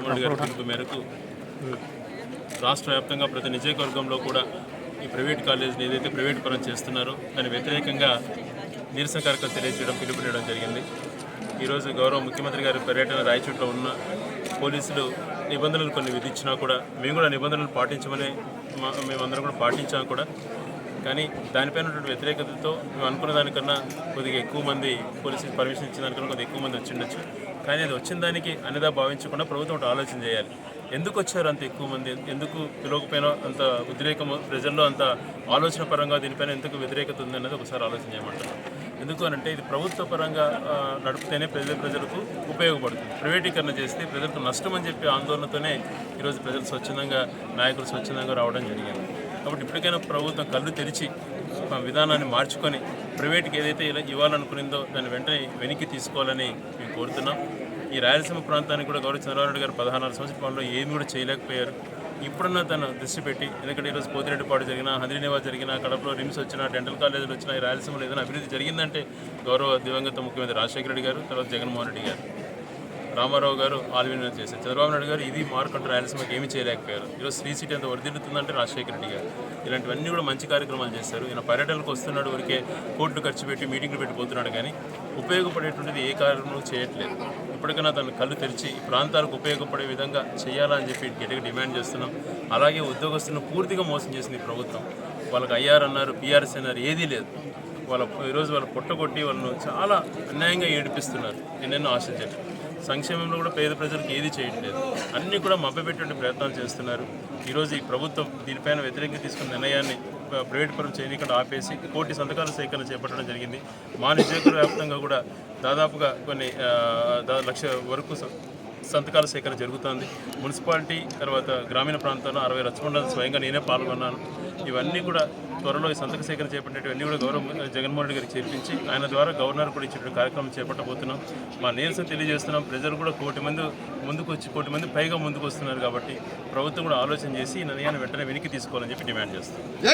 రెడ్డి గారి పిలుపు మేరకు రాష్ట్ర వ్యాప్తంగా ప్రతి నియోజకవర్గంలో కూడా ఈ ప్రైవేట్ కాలేజీని ఏదైతే ప్రైవేట్ పరం చేస్తున్నారో దాని వ్యతిరేకంగా నిరసన కార్యక్రమం తెలియజేయడం పిలుపునివ్వడం జరిగింది. ఈరోజు గౌరవ ముఖ్యమంత్రి గారి పర్యటన రాయచోట్లో ఉన్న పోలీసులు నిబంధనలు కొన్ని విధించినా కూడా మేము కూడా నిబంధనలు పాటించమని మా- మేమందరం కూడా పాటించాం కూడా. కానీ దానిపైన ఉన్నటువంటి వ్యతిరేకతతో మేము అనుకున్న దానికన్నా కొద్దిగా ఎక్కువ మంది పోలీసులు పర్మిషన్ ఇచ్చిన దానికన్నా కొద్దిగా ఎక్కువ మంది వచ్చిండొచ్చు కానీ అది వచ్చిన దానికి అన్నదా భావించకుండా ప్రభుత్వం ఒకటి ఆలోచన చేయాలి. ఎందుకు వచ్చారు అంత ఎక్కువ మంది? ఎందుకు పిలవకపోయినా అంత ఉద్రేకము ప్రజల్లో అంత ఆలోచన పరంగా దీనిపైన ఎందుకు వ్యతిరేకత ఉందన్నది ఒకసారి ఆలోచన చేయమంటున్నాను ఎందుకు అనంటే ఇది ప్రభుత్వ పరంగా నడిపితేనే ప్రజల ప్రజలకు ఉపయోగపడుతుంది. ప్రైవేటీకరణ చేస్తే ప్రజలకు నష్టం అని చెప్పి ఆందోళనతోనే ఈరోజు ప్రజలు స్వచ్ఛందంగా నాయకులు స్వచ్ఛందంగా రావడం జరిగింది. కాబట్టి ఇప్పటికైనా ప్రభుత్వం కళ్ళు తెరిచి విధానాన్ని మార్చుకొని ప్రైవేట్కి ఏదైతే ఇలా ఇవ్వాలనుకునిందో దాన్ని వెంటనే వెనక్కి తీసుకోవాలని మేము కోరుతున్నాం. ఈ రాయలసీమ ప్రాంతానికి కూడా గౌరవ చంద్రబాబు నాయుడు గారు పదహారు సంవత్సరాల పాలనలో ఏమి కూడా చేయలేకపోయారు. ఇప్పుడున్న తను దృష్టి పెట్టి ఎందుకంటే ఈరోజు పోతిరెడ్డిపాడు జరిగినా హంద్రీనివాస్ జరిగినా కడపలో రిమ్స్ వచ్చినా డెంటల్ కాలేజీలు వచ్చిన ఈ రాయలసీమలో ఏదైనా అభివృద్ధి జరిగిందంటే గౌరవ దివంగత ముఖ్యమంత్రి రాజశేఖర రెడ్డి గారు తర్వాత జగన్మోహన్ రెడ్డి గారు. రామారావు గారు ఆల్విన చేశారు. చంద్రబాబు నాయుడు గారు ఇది మార్కంటూ రాయలసీమకి ఏమీ చేయలేకపోయారు. ఈరోజు శ్రీ సిటీ ఎంత వరదిల్లుతుందంటే రాజశేఖర రెడ్డి గారు. ఇలాంటివన్నీ కూడా మంచి కార్యక్రమాలు చేశారు. ఈయన పర్యటనకు వస్తున్నాడు వరకే కోట్లు ఖర్చు పెట్టి మీటింగ్లు పెట్టిపోతున్నాడు కానీ ఉపయోగపడేటువంటిది ఏ కార్యక్రమం చేయట్లేదు. ఇప్పటికైనా తను కళ్ళు తెరిచి ఈ ప్రాంతాలకు ఉపయోగపడే విధంగా చేయాలని చెప్పి గట్టిగా డిమాండ్ చేస్తున్నాం. అలాగే ఉద్యోగస్తులను పూర్తిగా మోసం చేసింది ప్రభుత్వం. వాళ్ళకి ఐఆర్ అన్నారు పిఆర్సీ అన్నారు ఏదీ లేదు. వాళ్ళ ఈరోజు వాళ్ళ పుట్టగొట్టి వాళ్ళను చాలా అన్యాయంగా ఏడిపిస్తున్నారు. ఎన్నెన్నో ఆశించాను సంక్షేమంలో కూడా పేద ప్రజలకు ఏది చేయట్లేదు. అన్నీ కూడా మభ్యపెట్టే ప్రయత్నాలు చేస్తున్నారు. ఈరోజు ఈ ప్రభుత్వం దీనిపైన వ్యతిరేకంగా తీసుకున్న నిర్ణయాన్ని ప్రైవేట్ పరం చేయకుండా ఆపేసి కోటి సంతకాల సేకరణ చేపట్టడం జరిగింది. మా నియోజకవర్గ వ్యాప్తంగా కూడా దాదాపుగా కొన్ని లక్ష వరకు సంతకాల సేకరణ జరుగుతోంది. మున్సిపాలిటీ తర్వాత గ్రామీణ ప్రాంతాల్లో అరవై లక్షల స్వయంగా నేనే పాల్గొన్నాను. ఇవన్నీ కూడా త్వరలో ఈ సంతక సేకరణ చేపట్టేటివన్నీ కూడా గౌరవ జగన్మోహన్ రెడ్డి గారికి చేర్పించి ఆయన ద్వారా గవర్నర్ కూడా ఇచ్చేటువంటి కార్యక్రమం చేపట్టబోతున్నాం. మా నీరసం తెలియజేస్తున్నాం. ప్రజలు కూడా కోటి మంది ముందుకు వచ్చి కోటి మంది పైగా ముందుకు వస్తున్నారు కాబట్టి ప్రభుత్వం కూడా ఆలోచన చేసి ఈ నిర్ణయాన్ని వెంటనే వెనక్కి తీసుకోవాలని చెప్పి డిమాండ్ చేస్తాం